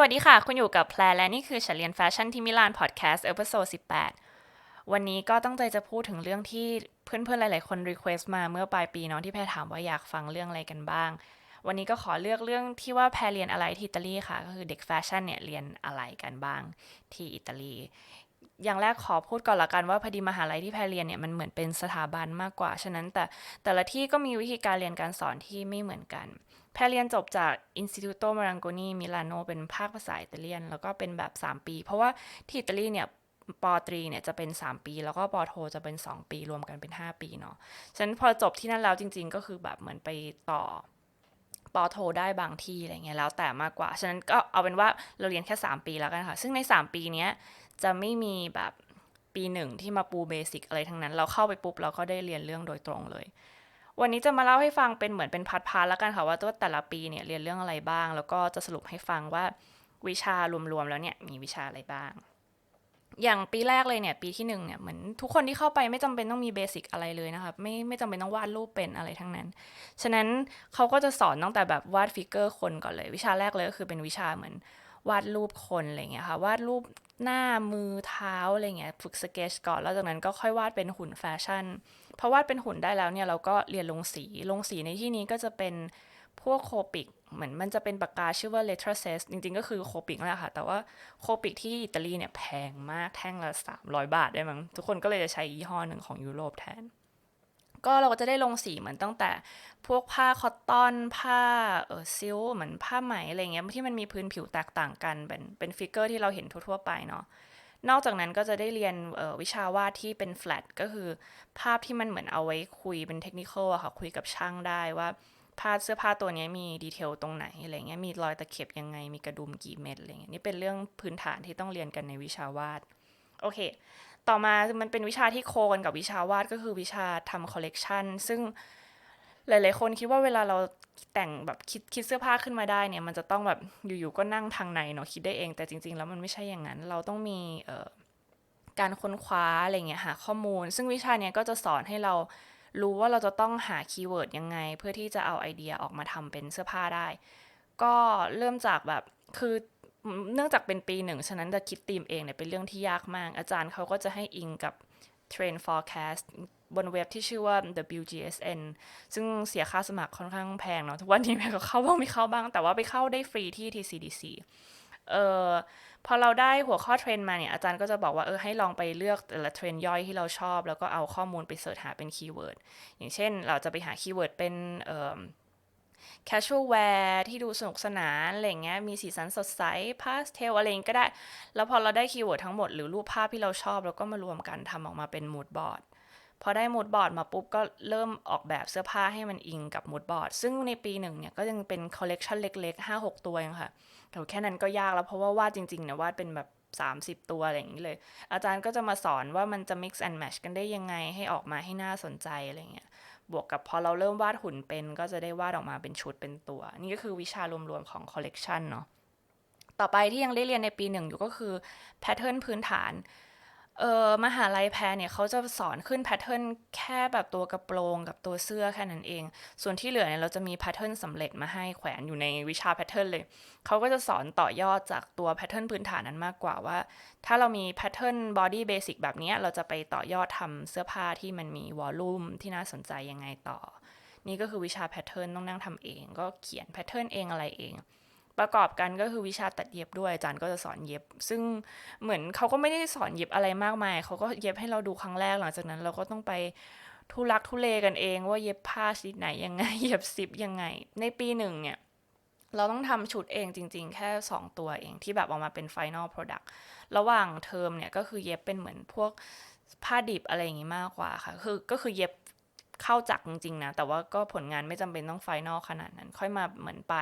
วัสดีค่ะ คุณอยู่กับแพรและนี่คือฉันเรียนแฟชั่นที่มิลานพอดแคสต์เอพิโซด18 วันนี้ก็ตั้งใจจะพูดถึงเรื่องที่เพื่อนๆ หลายๆ คนรีเควสต์มาเมื่อปลายปีเนาะที่แพรถามว่าอยากฟังเรื่องอะไรกันบ้าง วันนี้ก็ขอเลือกเรื่องที่ว่าแพรเรียนอะไรที่อิตาลีค่ะ ก็คือเด็กแฟชั่นเนี่ยเรียนอะไรกันบ้างที่อิตาลี อย่างแรกขอพูดก่อนละกันว่าพอดีมหาลัยที่แพรเรียนเนี่ยมันเหมือนเป็นสถาบันมากกว่า ฉะนั้นแต่แต่ละที่ก็มีวิธีการเรียนการสอนที่ไม่เหมือนกัน แพรเรียนจบจาก Istituto Marangoni Milano เป็นภาคภาษาอิตาเลียน แล้วก็เป็นแบบ 3 ปี เพราะว่าที่อิตาลีเนี่ยปอตรีเนี่ยจะเป็น 3 ปี แล้วก็ปอโทจะเป็น 2 ปีรวมกันเป็น 5 ปีเนาะ ฉะนั้นพอจบที่นั่นแล้วจริง ๆ ก็คือแบบเหมือนไปต่อปอโทได้บางที่อะไรเงี้ยแล้วแต่มากกว่า ฉะนั้นก็เอาเป็นว่าเราเรียนแค่ 3 ปีแล้วกันค่ะ ซึ่งใน 3 ปีเนี้ย จะไม่มีแบบปีหนึ่งที่มาปูเบสิกอะไรทั้งนั้น เราเข้าไปปุ๊บเราก็ได้เรียนเรื่องโดยตรงเลย วันนี้จะมาเล่าให้ฟังเป็นเหมือนเป็นพาร์ทๆแล้วกันค่ะว่าตัวแต่ละปีเนี่ยเรียนเรื่องอะไรบ้าง แล้วก็จะสรุปให้ฟังว่าวิชารวมๆแล้วเนี่ยมีวิชาอะไรบ้าง อย่างปีแรกเลยเนี่ยปีที่หนึ่งเนี่ยเหมือนทุกคนที่เข้าไปไม่จำเป็นต้องมีเบสิกอะไรเลยนะคะไม่ไม่จำเป็นต้องวาดรูปเป็นอะไรทั้งนั้น ฉะนั้นเขาก็จะสอนตั้งแต่แบบวาดฟิกเกอร์คนก่อนเลย วิชาแรกเลยก็คือเป็นวิชาเหมือน วาดรูปคนอะไรเงี้ยค่ะวาดรูปหน้ามือเท้าอะไรเงี้ยฝึกสเกจก่อนแล้วจากนั้นก็ค่อยวาดเป็นหุ่นแฟชั่นพอวาดเป็นหุ่นได้แล้วเนี่ยเราก็เรียนลงสีลงสีในที่นี้ก็จะเป็นพวกโคปิกเหมือนมันจะเป็นปากกาชื่อว่า letter s e s จริงๆ ก็คือโคปิกแหละค่ะ แต่ว่าโคปิกที่อิตาลีเนี่ยแพงมากแท่งละ300 บาทได้มั้งทุกคนก็เลยจะใช้ยี่ห้อหนึ่งของยุโรปแทน ก็เราก็จะได้ลงสีเหมือนตั้งแต่ พวกผ้าคอตตอนผ้าเออซิลเหมือนผ้าไหมอะไรเงี้ยที่มันมีพื้นผิวแตกต่างกันเป็นเป็นฟิกเกอร์ที่เราเห็นทั่วๆไปเนาะนอกจากนั้นก็จะได้เรียนวิชาวาดที่เป็นแฟลตก็คือ ภาพที่มันเหมือนเอาไว้คุยเป็นเทคนิคอะค่ะคุยกับช่างได้ว่าผ้าเสื้อผ้าตัวนี้มีดีเทลตรงไหนอะไรเงี้ยมีรอยตะเข็บยังไงมีกระดุมกี่เม็ดอะไรเงี้ยนี่เป็นเรื่องพื้นฐานที่ต้องเรียนกันในวิชาวาด โอเค ต่อมามันเป็นวิชาที่โคกันกับวิชาวาดก็คือวิชาทำคอลเลกชันซึ่งหลาย ๆ คนคิดว่าเวลาเราแต่งแบบคิดคิดเสื้อผ้าขึ้นมาได้เนี่ย มันจะต้องแบบอยู่ๆก็นั่งทางในเนาะคิดได้เอง แต่จริง ๆ แล้วมันไม่ใช่อย่างนั้น เราต้องมีการค้นคว้าอะไรเงี้ยหาข้อมูล ซึ่งวิชาเนี้ยก็จะสอนให้เรารู้ว่าเราจะต้องหาคีย์เวิร์ดยังไง เพื่อที่จะเอาไอเดียออกมาทำเป็นเสื้อผ้าได้ ก็เริ่มจากแบบคือ เนื่องจากเป็นปีหนึ่ง ฉะนั้นจะคิดธีมเองเนี่ยเป็นเรื่องที่ยากมาก อาจารย์เขาก็จะให้อิงกับ Trend Forecast บนเว็บที่ชื่อว่า WGSN ซึ่งเสียค่าสมัครค่อนข้างแพงเนาะ ทุกวันนี้แม่ก็เข้าบ้างไม่เข้าบ้าง แต่ว่าไปเข้าได้ฟรีที่ TCDC เออพอเราได้หัวข้อเทรนมาเนี่ยอาจารย์ก็จะบอกว่าเออให้ลองไปเลือกแต่ละเทรนย่อยที่เราชอบ แล้วก็เอาข้อมูลไปเสิร์ชหาเป็นคีย์เวิร์ดอย่างเช่นเราจะไปหาคีย์เวิร์ดเป็นเอ่อ casual wear ที่ดูสนุกสนานอะไรเงี้ยมีสีสันสดใสพาสเทลอะไรก็ได้ แล้วพอเราได้คีย์เวิร์ดทั้งหมดหรือรูปภาพที่เราชอบเราก็มารวมกันทำออกมาเป็นมูดบอร์ดพอได้มูดบอร์ดมาปุ๊บก็เริ่มออกแบบเสื้อผ้าให้มันอิงกับมูดบอร์ดซึ่งในปีหนึ่งเนี่ยก็ยังเป็นคอลเลกชันเล็กๆ 5-6 ตัวเองค่ะแต่แค่นั้นก็ยากแล้วเพราะว่าวาดจริงๆเนี่ยวาดเป็นแบบ 30 ตัวอะไรอย่างนี้เลย อาจารย์ก็จะมาสอนว่ามันจะ mix and match กันได้ยังไงให้ออกมาให้น่าสนใจอะไรเงี้ย บวกกับพอเราเริ่มวาดหุ่นเป็นก็จะได้วาดออกมาเป็นชุดเป็นตัว นี่ก็คือวิชารวมๆของคอลเลกชันเนาะต่อไปที่ยังได้เรียนในปีหนึ่งอยู่ก็คือแพทเทิร์นพื้นฐาน เออมหาลัยแพรเนี่ยเขาจะสอนขึ้นแพทเทิร์นแค่แบบตัวกระโปรงกับตัวเสื้อแค่นั้นเอง ส่วนที่เหลือเนี่ยเราจะมีแพทเทิร์นสำเร็จมาให้แขวนอยู่ในวิชาแพทเทิร์นเลย เขาก็จะสอนต่อยอดจากตัวแพทเทิร์นพื้นฐานนั้นมากกว่าว่า ถ้าเรามีแพทเทิร์นบอดี้เบสิกแบบนี้เราจะไปต่อยอดทำเสื้อผ้าที่มันมีวอลลุ่มที่น่าสนใจยังไงต่อ นี่ก็คือวิชาแพทเทิร์นต้องนั่งทำเอง ก็เขียนแพทเทิร์นเองอะไรเอง ประกอบกันก็คือวิชาตัดเย็บด้วยอาจารย์ก็จะสอนเย็บ ซึ่งเหมือนเขาก็ไม่ได้สอนเย็บอะไรมากมายเขาก็เย็บให้เราดูครั้งแรกหลังจากนั้น เราก็ต้องไปทุลักทุเลกันเอง ว่าเย็บผ้าชนิดไหนยังไงเย็บซิปยังไง ในปีหนึ่งเนี่ยเราต้องทำชุดเองจริง ๆ แค่ 2 ตัวเองที่แบบออกมาเป็น Final Product ระหว่างเทอมเนี่ยก็คือเย็บเป็นเหมือนพวกผ้าดิบอะไรอย่างงี้มากกว่าค่ะ คือก็คือเย็บเข้าจักจริงๆนะ แต่ว่าก็ผลงานไม่จำเป็นต้องไฟนอลขนาดนั้น ค่อยมาเหมือนไป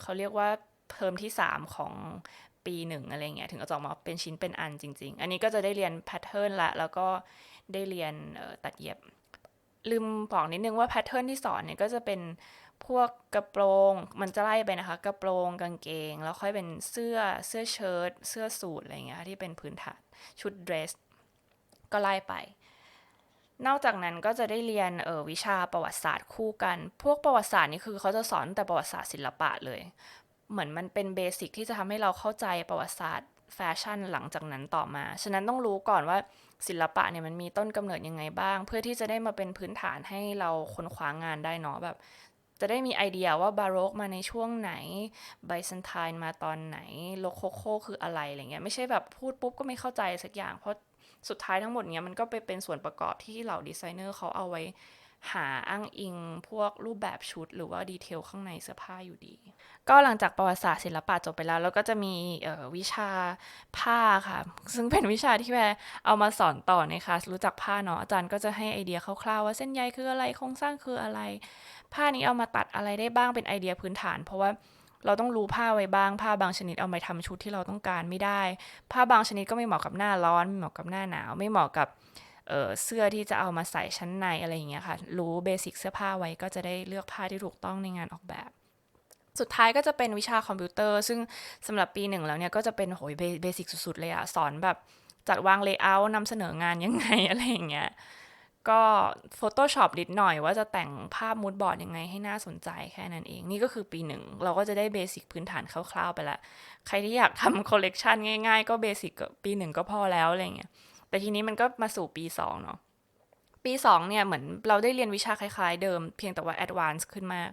เขาเรียกว่าเทอมที่ 3 ของปีหนึ่งอะไรเงี้ยถึงจะออกมาเป็นชิ้นเป็นอันจริง ๆ อันนี้ก็จะได้เรียนแพทเทิร์นละ แล้วก็ได้เรียนตัดเย็บ ลืมบอกนิดนึงว่าแพทเทิร์นที่สอนเนี่ยก็จะเป็นพวกกระโปรงมันจะไล่ไปนะคะ กระโปรงกางเกง แล้วค่อยเป็นเสื้อเสื้อเชิ้ตเสื้อสูทอะไรเงี้ยที่เป็นพื้นฐานชุดเดรส ก็ไล่ไป นอกจากนั้นก็จะได้เรียนเออวิชาประวัติศาสตร์คู่กัน พวกประวัติศาสตร์นี่คือเขาจะสอนแต่ประวัติศาสตร์ศิลปะเลย เหมือนมันเป็นเบสิกที่จะทำให้เราเข้าใจประวัติศาสตร์แฟชั่นหลังจากนั้นต่อมา ฉะนั้นต้องรู้ก่อนว่าศิลปะเนี่ยมันมีต้นกำเนิดยังไงบ้าง เพื่อที่จะได้มาเป็นพื้นฐานให้เราค้นคว้างานได้เนาะแบบ จะได้มีไอเดียว่าบาโรกมาในช่วงไหนไบเซนไทน์มาตอนไหนโลโคโคคืออะไรอะไรเงี้ยไม่ใช่แบบพูดปุ๊บก็ไม่เข้าใจสักอย่างเพราะ สุดท้ายทั้งหมดเนี้ยมันก็ไปเป็นส่วนประกอบที่เหล่าดีไซเนอร์เขาเอาไว้หาอ้างอิงพวกรูปแบบชุดหรือว่าดีเทลข้างในเสื้อผ้าอยู่ดี ก็หลังจากประวัติศาสตร์ศิลปะจบไปแล้ว แล้วก็จะมีวิชาผ้าค่ะ ซึ่งเป็นวิชาที่แพรเอามาสอนต่อในคลาสรู้จักผ้าเนาะอาจารย์ก็จะให้ไอเดียคร่าวๆว่าเส้นใยคืออะไรโครงสร้างคืออะไร ผ้านี้เอามาตัดอะไรได้บ้างเป็นไอเดียพื้นฐาน เพราะว่า เราต้องรู้ผ้าไว้บ้าง ผ้าบางชนิดเอามาทำชุดที่เราต้องการไม่ได้ ผ้าบางชนิดก็ไม่เหมาะกับหน้าร้อนไม่เหมาะกับหน้าหนาว ไม่เหมาะกับเเสื้อที่จะเอามาใส่ชั้นในอะไรอย่างเงี้ยค่ะ รู้เบสิกเสื้อผ้าไว้ก็จะได้เลือกผ้าที่ถูกต้องในงานออกแบบ สุดท้ายก็จะเป็นวิชาคอมพิวเตอร์ ซึ่งสำหรับปีหนึ่งแล้วเนี่ยก็จะเป็นโหยเบสิกสุดๆเลยอะสอนแบบจัดวางเลเยอร์นำเสนองานยังไงอะไรอย่างเงี้ย ก็ Photoshop นิดหน่อยว่าจะแต่งภาพมูดบอร์ดยังไงให้น่าสนใจแค่นั้นเอง นี่ก็คือปีหนึ่ง เราก็จะได้เบสิกพื้นฐานคร่าวๆไปละ ใครที่อยากทำคอลเลกชันง่ายๆ ก็เบสิกปีหนึ่งก็พอแล้วอะไรเงี้ยแต่ทีนี้มันก็มาสู่ปีสองเนาะปีสองเนี่ยเหมือนเราได้เรียนวิชาคล้ายๆเดิม เพียงแต่ว่าแอดวานซ์ขึ้นมาก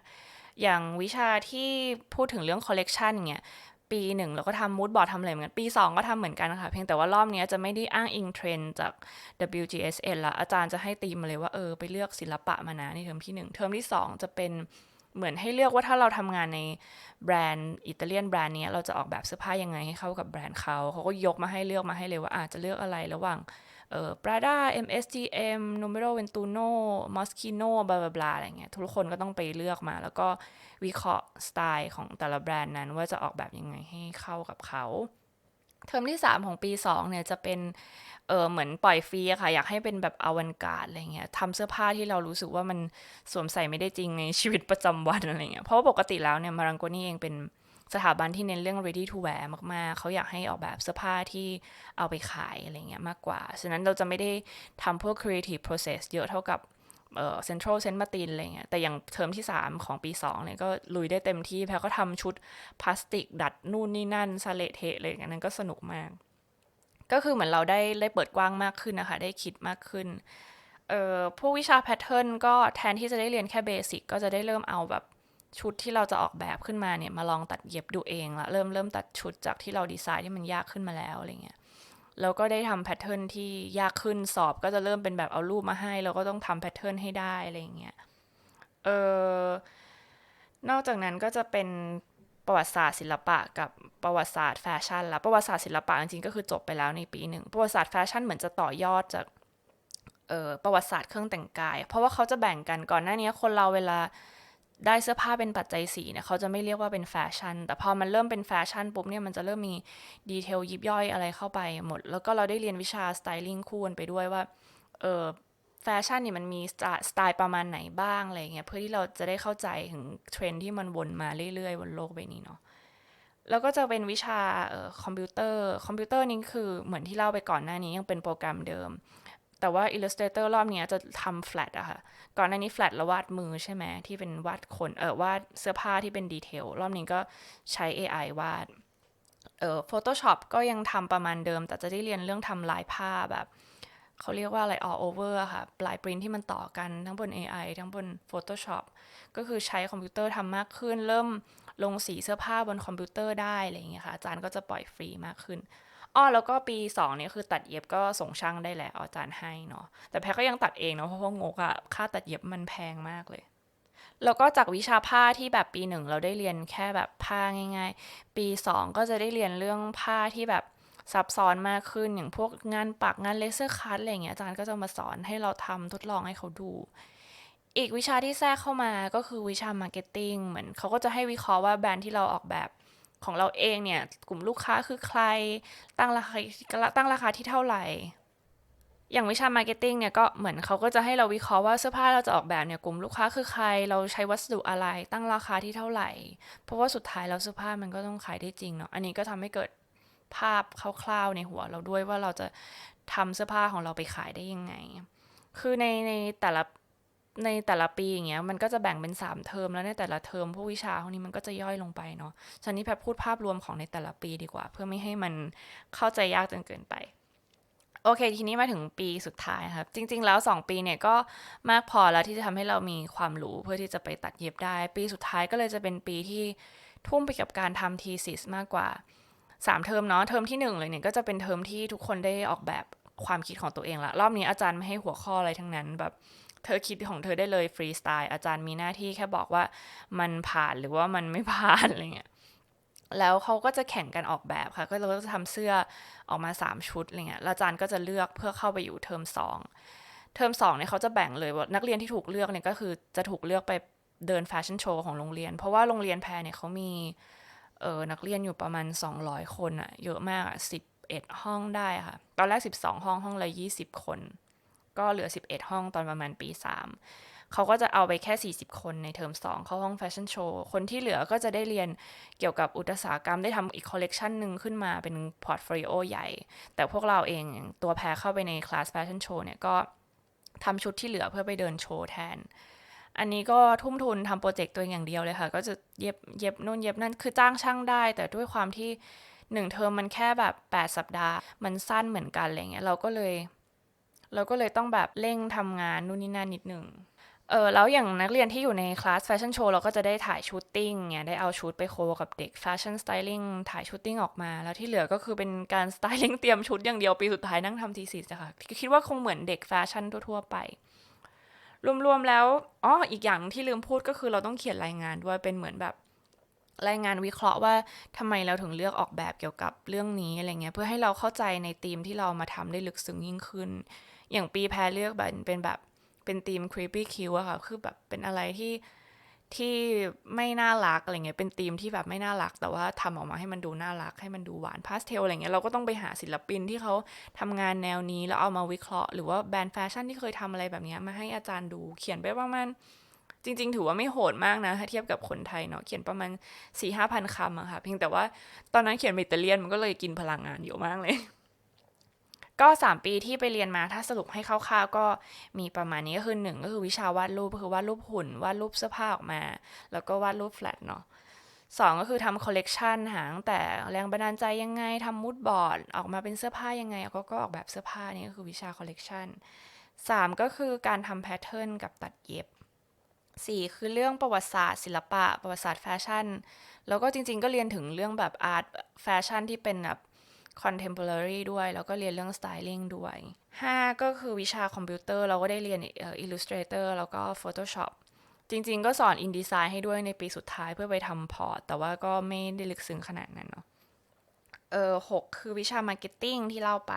อย่างวิชาที่พูดถึงเรื่องคอลเลกชันเนี่ย ปีหนึ่งเราก็ทำมูดบอร์ดทำอะไรเหมือนกัน ปี 2 ก็ทำเหมือนกันค่ะเพียงแต่ว่ารอบนี้จะไม่ได้อ้างอิงเทรนจาก WGSN ละอาจารย์จะให้ตีมาเลยว่าเออไปเลือกศิลปะมานะในเทอมที่ 1 เทอมที่ 2 จะเป็น เหมือนให้เลือกว่าถ้าเราทำงานในแบรนด์อิตาเลียนแบรนด์นี้เราจะออกแบบเสื้อผ้ายังไงให้เข้ากับแบรนด์เขาเขาก็ยกมาให้เลือกมาให้เลยว่าอาจจะเลือกอะไรระหว่างเอ่อ Prada MSGM Numero Ventuno Moschino บลาบลาอะไรเงี้ยทุกคนก็ต้องไปเลือกมา แล้วก็วิเคราะห์สไตล์ของแต่ละแบรนด์นั้นว่าจะออกแบบยังไงให้เข้ากับเขา เทอมที่ 3 ของปี 2 เนี่ยจะเป็นเออเหมือนปล่อยฟรีอะค่ะ อยากให้เป็นแบบอวันการ์ดอะไรเงี้ยทำเสื้อผ้าที่เรารู้สึกว่ามันสวมใส่ไม่ได้จริงในชีวิตประจำวันอะไรเงี้ยเพราะว่าปกติแล้วเนี่ยมารังโกนี่เองเป็นสถาบันที่เน้นเรื่อง ready to wear มาก ๆ เขาอยากให้ออกแบบเสื้อผ้าที่เอาไปขายอะไรเงี้ยมากกว่า ฉะนั้นเราจะไม่ได้ทำพวก creative process เยอะเท่ากับ เออเซ็นทรัลเซนต์มาตินอะไรเงี้ยแต่อย่างเทอมที่ 3 ของปี 2 เนี่ยก็ลุยได้เต็มที่แพรก็ทำชุดพลาสติก ดัดนู่นนี่นั่นซาเลเทะเลยนั้นก็สนุกมาก ก็คือเหมือนเราได้ได้เปิดกว้างมากขึ้นนะคะ ได้คิดมากขึ้นเอ่อพวกวิชาแพทเทิร์นก็แทนที่จะได้เรียนแค่เบสิกก็จะได้เริ่มเอาแบบชุดที่เราจะออกแบบขึ้นมาเนี่ยมาลองตัดเย็บดูเองละเริ่มเริ่มตัดชุดจากที่เราดีไซน์ที่มันยากขึ้นมาแล้วอะไรเงี้ย แล้วก็ได้ทำแพทเทิร์นที่ยากขึ้นสอบก็จะเริ่มเป็นแบบเอารูปมาให้เราก็ต้องทำแพทเทิร์นให้ได้อะไรเงี้ยเออนอกจากนั้นก็จะเป็นประวัติศาสตร์ศิลปะกับประวัติศาสตร์แฟชั่นละประวัติศาสตร์ศิลปะจริงๆก็คือจบไปแล้วในปีหนึ่งประวัติศาสตร์แฟชั่นเหมือนจะต่อยอดจากเออประวัติศาสตร์เครื่องแต่งกาย เพราะว่าเขาจะแบ่งกันก่อนหน้านี้คนเราเวลา ได้เสื้อผ้าเป็นปัจจัยสีเนี่ยเขาจะไม่เรียกว่าเป็นแฟชั่น แต่พอมันเริ่มเป็นแฟชั่นปุ๊บเนี่ยมันจะเริ่มมีดีเทลยิบย่อยอะไรเข้าไปหมด แล้วก็เราได้เรียนวิชาสไตลิ่งคู่กันไปด้วยว่าเออแฟชั่นเนี่ยมันมีสไตล์ประมาณไหนบ้างอะไรเงี้ยเพื่อที่เราจะได้เข้าใจถึงเทรนที่มันวนมาเรื่อยๆบนโลกใบนี้เนาะแล้วก็จะเป็นวิชาคอมพิวเตอร์คอมพิวเตอร์นี้คือเหมือนที่เล่าไปก่อนหน้านี้ยังเป็นโปรแกรมเดิม แต่ว่า Illustrator รอบนี้จะทำ flat อะค่ะ ก่อนหน้านี้ flat แล้ววาดมือใช่ไหมที่เป็นวาดคนเออวาดเสื้อผ้าที่เป็นดีเทลรอบนี้ก็ใช้ AI วาดเออ Photoshop ก็ยังทำประมาณเดิม แต่จะได้เรียนเรื่องทำลายผ้าแบบ เขาเรียกว่าอะไร all over ค่ะ ปลายปริ้นที่มันต่อกันทั้งบน AI ทั้งบน Photoshop ก็คือใช้คอมพิวเตอร์ทำมากขึ้น เริ่มลงสีเสื้อผ้าบนคอมพิวเตอร์ได้อะไรอย่างเงี้ยค่ะอาจารย์ก็จะปล่อยฟรีมากขึ้น อ้อแล้วก็ปี2เนี่ยคือตัดเย็บก็ส่งช่างได้แล้วอาจารย์ให้เนาะแต่แพรก็ยังตัดเองเนาะเพราะว่างกอะค่าตัดเย็บมันแพงมากเลย แล้วก็จากวิชาผ้าที่แบบปีหนึ่งเราได้เรียนแค่แบบผ้าง่าย ๆ ปี 2 ก็จะได้เรียนเรื่องผ้าที่แบบซับซ้อนมากขึ้นอย่างพวกงานปักงานเลเซอร์คัตอะไรเงี้ยอาจารย์ก็จะมาสอนให้เราทำทดลองให้เขาดู อีกวิชาที่แทรกเข้ามาก็คือวิชามาร์เก็ตติ้งเหมือนเขาก็จะให้วิเคราะห์ว่าแบรนด์ที่เราออกแบบ ของเราเองเนี่ยกลุ่มลูกค้าคือใครตั้งราคาตั้งราคาที่เท่าไหร่ อย่างวิชามาร์เก็ตติ้งเนี่ยก็เหมือนเขาก็จะให้เราวิเคราะห์ว่าเสื้อผ้าเราจะออกแบบเนี่ยกลุ่มลูกค้าคือใคร เราใช้วัสดุอะไร ตั้งราคาที่เท่าไหร่ เพราะว่าสุดท้ายแล้วเสื้อผ้ามันก็ต้องขายได้จริงเนาะอันนี้ก็ทำให้เกิดภาพคร่าวๆในหัวเราด้วยว่าเราจะทำเสื้อผ้าของเราไปขายได้ยังไง คือในในแต่ละ ในแต่ละปีอย่างเงี้ยมันก็จะแบ่งเป็น 3 เทอมแล้วในแต่ละเทอมพวกวิชาพวกนี้มันก็จะย่อยลงไปเนาะฉะนี้แพทพูดภาพรวมของในแต่ละปีดีกว่า เพื่อไม่ให้มันเข้าใจยากจนเกินไปโอเค ทีนี้มาถึงปีสุดท้ายครับ จริง ๆ แล้ว 2 ปีเนี่ยก็มากพอแล้วที่จะทำให้เรามีความรู้เพื่อที่จะไปตัดเย็บได้ ปีสุดท้ายก็เลยจะเป็นปีที่ทุ่มไปกับการทำทีซิสมากกว่า 3 เทอมเนาะเทอมที่ 1 เลยเนี่ยก็จะเป็นเทอมที่ทุกคนได้ออกแบบความคิดของตัวเองละรอบนี้อาจารย์ไม่ให้หัวข้ออะไรทั้งนั้นแบบ เธอคิดของเธอได้เลยฟรีสไตล์อาจารย์มีหน้าที่แค่บอกว่ามันผ่านหรือว่ามันไม่ผ่านอะไรเงี้ยแล้วเขาก็จะแข่งกันออกแบบค่ะ ก็เราก็จะทำเสื้อออกมา 3 ชุดอะไรเงี้ยแล้วอาจารย์ก็จะเลือกเพื่อเข้าไปอยู่เทอม2 เทอม2เนี่ยเขาจะแบ่งเลยว่านักเรียนที่ถูกเลือกเนี่ยก็คือจะถูกเลือกไปเดินแฟชั่นโชว์ของโรงเรียน เพราะว่าโรงเรียนแพรเนี่ยเขามีเออนักเรียนอยู่ประมาณ 200 คนอะเยอะมากอะ11 ห้องได้ค่ะ ตอนแรก 12 ห้องห้องละ 20 คน ก็เหลือ 11 ห้องตอนประมาณปี 3 เขาก็จะเอาไปแค่ 40 คนในเทอม 2 เข้าห้องแฟชั่นโชว์ คนที่เหลือก็จะได้เรียนเกี่ยวกับอุตสาหกรรมได้ทำอีกคอลเลกชันหนึ่งขึ้นมาเป็นพอร์ตโฟลิโอใหญ่ แต่พวกเราเองตัวแพรเข้าไปในคลาสแฟชั่นโชว์เนี่ยก็ทำชุดที่เหลือเพื่อไปเดินโชว์แทนอันนี้ก็ทุ่มทุนทำโปรเจกต์ตัวอย่างเดียวเลยค่ะ ก็จะเย็บเย็บนู่นเย็บนั่นคือจ้างช่างได้ แต่ด้วยความที่หนึ่งเทอมมันแค่แบบ 8 สัปดาห์ มันสั้นเหมือนกันอะไรเงี้ยเราก็เลย เราก็เลยต้องแบบเร่งทำงานนู่นนี่นั่นนิดหนึ่งเออแล้วอย่างนักเรียนที่อยู่ในคลาสแฟชั่นโชว์เราก็จะได้ถ่ายชูตติ้งเนี่ยได้เอาชุดไปโคกับเด็กแฟชั่นสไตลิ่งถ่ายชูตติ้งออกมา แล้วที่เหลือก็คือเป็นการสไตลิ่งเตรียมชุดอย่างเดียวปีสุดท้ายนั่งทำทีสิสค่ะคิดว่าคงเหมือนเด็กแฟชั่นทั่วๆไป รวมๆแล้วอ๋ออีกอย่างที่ลืมพูดก็คือเราต้องเขียนรายงานด้วยเป็นเหมือนแบบรายงานวิเคราะห์ว่าทำไมเราถึงเลือกออกแบบเกี่ยวกับเรื่องนี้อะไรเงี้ยเพื่อให้เราเข้าใจในธีมที่เรามาทำได้ลึกซึ้งยิ่งขึ้น อย่างปีแพรเลือกแบบเป็นแบบเป็นธีม creepy Q อะค่ะ คือแบบเป็นอะไรที่ที่ไม่น่ารักอะไรเงี้ย เป็นธีมที่แบบไม่น่ารัก แต่ว่าทำออกมาให้มันดูน่ารัก ให้มันดูหวานพาสเทลอะไรเงี้ย เราก็ต้องไปหาศิลปินที่เขาทำงานแนวนี้แล้วเอามาวิเคราะห์หรือว่าแบรนด์แฟชั่นที่เคยทำอะไรแบบนี้มาให้อาจารย์ดู เขียนไปประมาณจริง ๆ ถือว่าไม่โหดมากนะถ้าเทียบกับคนไทยเนาะ เขียนประมาณสี่ห้าพันคำอะค่ะ เพียงแต่ว่าตอนนั้นเขียนอิตาเลียนมันก็เลยกินพลังงานเยอะมากเลย ก็ 3 ปีที่ไปเรียนมาถ้าสรุปให้คร่าวๆก็มีประมาณนี้ก็คือหนึ่งก็คือวิชาวาดรูปก็คือวาดรูปหุ่นวาดรูปเสื้อผ้าออกมา แล้วก็วาดรูปแฟลตเนาะสองก็คือทำคอลเลกชันหางแต่แรงบันดาลใจยังไงทำมูดบอร์ดออกมาเป็นเสื้อผ้ายังไงก็ก็ออกแบบเสื้อผ้านี่ก็คือวิชาคอลเลกชันสามก็คือการทำแพทเทิร์นกับตัดเย็บสี่คือเรื่องประวัติศาสตร์ศิลปะ ประวัติศาสตร์แฟชั่น แล้วก็จริงๆ ก็เรียนถึงเรื่องแบบอาร์ตแฟชั่นที่เป็นแบบ contemporary ด้วย แล้วก็เรียนเรื่อง styling ด้วย 5 ก็คือวิชาคอมพิวเตอร์ เราก็ได้เรียน Illustrator แล้วก็ Photoshop จริง ๆ ก็สอน InDesign ให้ด้วยในปีสุดท้ายเพื่อไปทำพอร์ต แต่ว่าก็ไม่ได้ลึกซึ้งขนาดนั้นเนาะเออหกคือวิชา Marketing ที่เล่าไป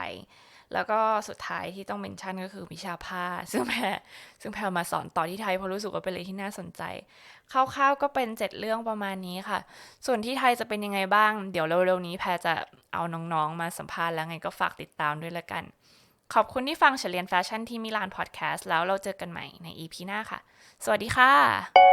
แล้วก็สุดท้ายที่ต้องเมนชั่นก็คือวิชาผ้า ซึ่งแพรซึ่งแพรมาสอนต่อที่ไทยเพราะรู้สึกว่าเป็นอะไรที่น่าสนใจคร่าวๆก็เป็นเจ็ดเรื่องประมาณนี้ค่ะ ส่วนที่ไทยจะเป็นยังไงบ้าง เดี๋ยวเร็วๆนี้แพรจะเอาน้องๆมาสัมภาษณ์แล้วไงก็ฝากติดตามด้วยละกัน ขอบคุณที่ฟังเฉลียนแฟชั่นที่มิลานพอดแคสต์แล้วเราเจอกันใหม่ใน EP หน้าค่ะ สวัสดีค่ะ